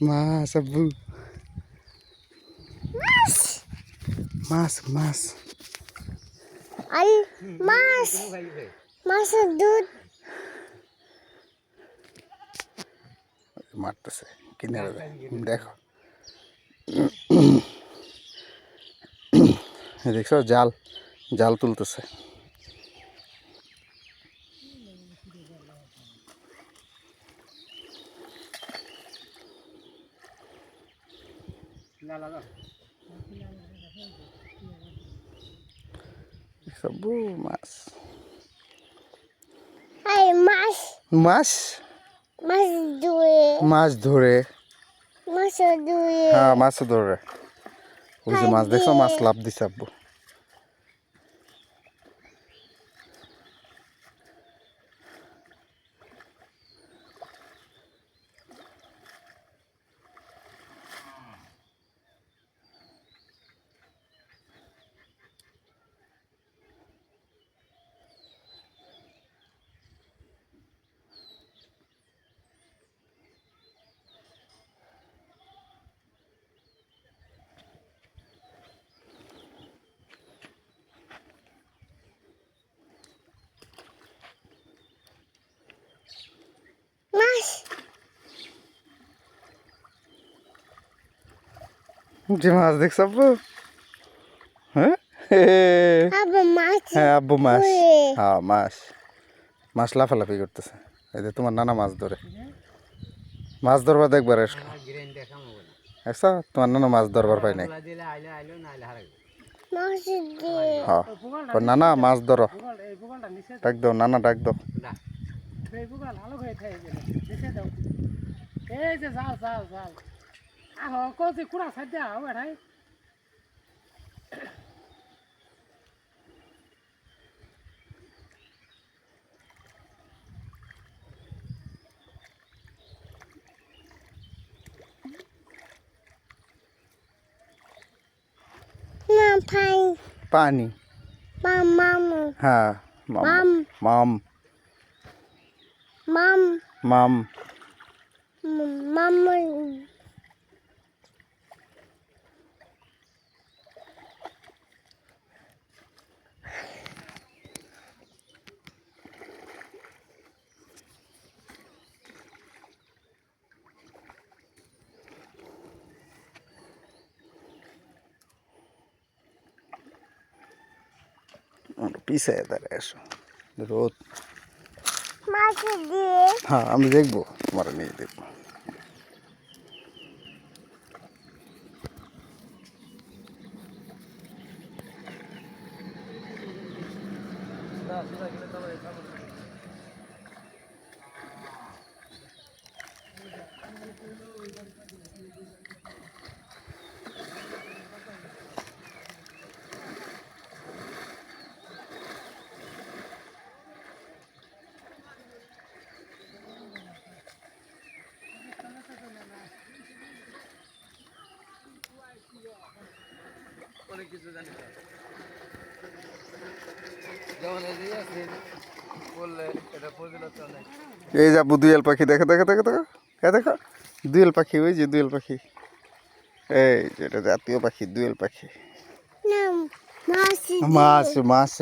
মাছ আব্বু মাছ মাছ আর মাছ মাছের দুধ মারতেছে কিনারে দেখো দেখছ জাল জাল তুলতেছে সবু মাছ মাছ মাছ মাছ দুয়ে মাছ ধরে মাছের ধরে হ্যাঁ মাছ ধরে ওই যে মাছ দেখছ মাছ লাভ দিছে আব্বু মাছ যে মাছ দেখছ আব্বু? হ্যাঁ? হ্যাঁ আব্বু মাছ। ওরে। হ্যাঁ মাছ। মাছ লাফালাফি করতেছে। এই যে তোমার নানা মাছ ধরে। মাছ ধরবার দেখবার আসলো। দেখছ? তোমার নানা মাছ ধরবার পাই নাই। হ্যাঁ। নানা মাছ ধরো। ডাক দাও নানা ডাক দাও। এই যে জাল জাল জাল à có gì cũng là sát giả ở đấy nam thay pani ba mom ha mom mom mom mom mom mom পিছে দাঁড়ায় এসো। রোদ হ্যাঁ আমি দেখব তোমার নিয়ে দেখব। এই যাব দুয়েল পাখি দেখো দেখো দেখো দেখো হ্যাঁ দেখো দুয়েল পাখি ওই যে দুয়েল পাখি। এই যে এটা জাতীয় পাখি দুয়েল পাখি। মাছ মাছ মাছ।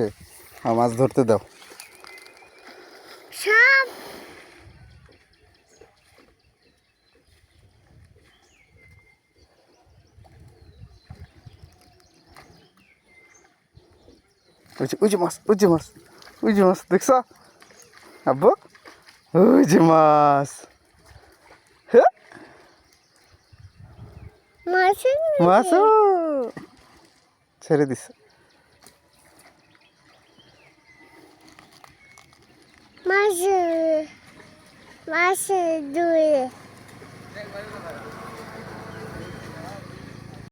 হ্যাঁ ধরতে দাও। সব ওই যে ওই যে মাছ ওই যে মাছ ওই যে মাছ দেখছ? আব্বু ওই যে মাছ। হ্যাঁ মাছ ছেড়ে দিছে। মাছ মাছ দুয়ে।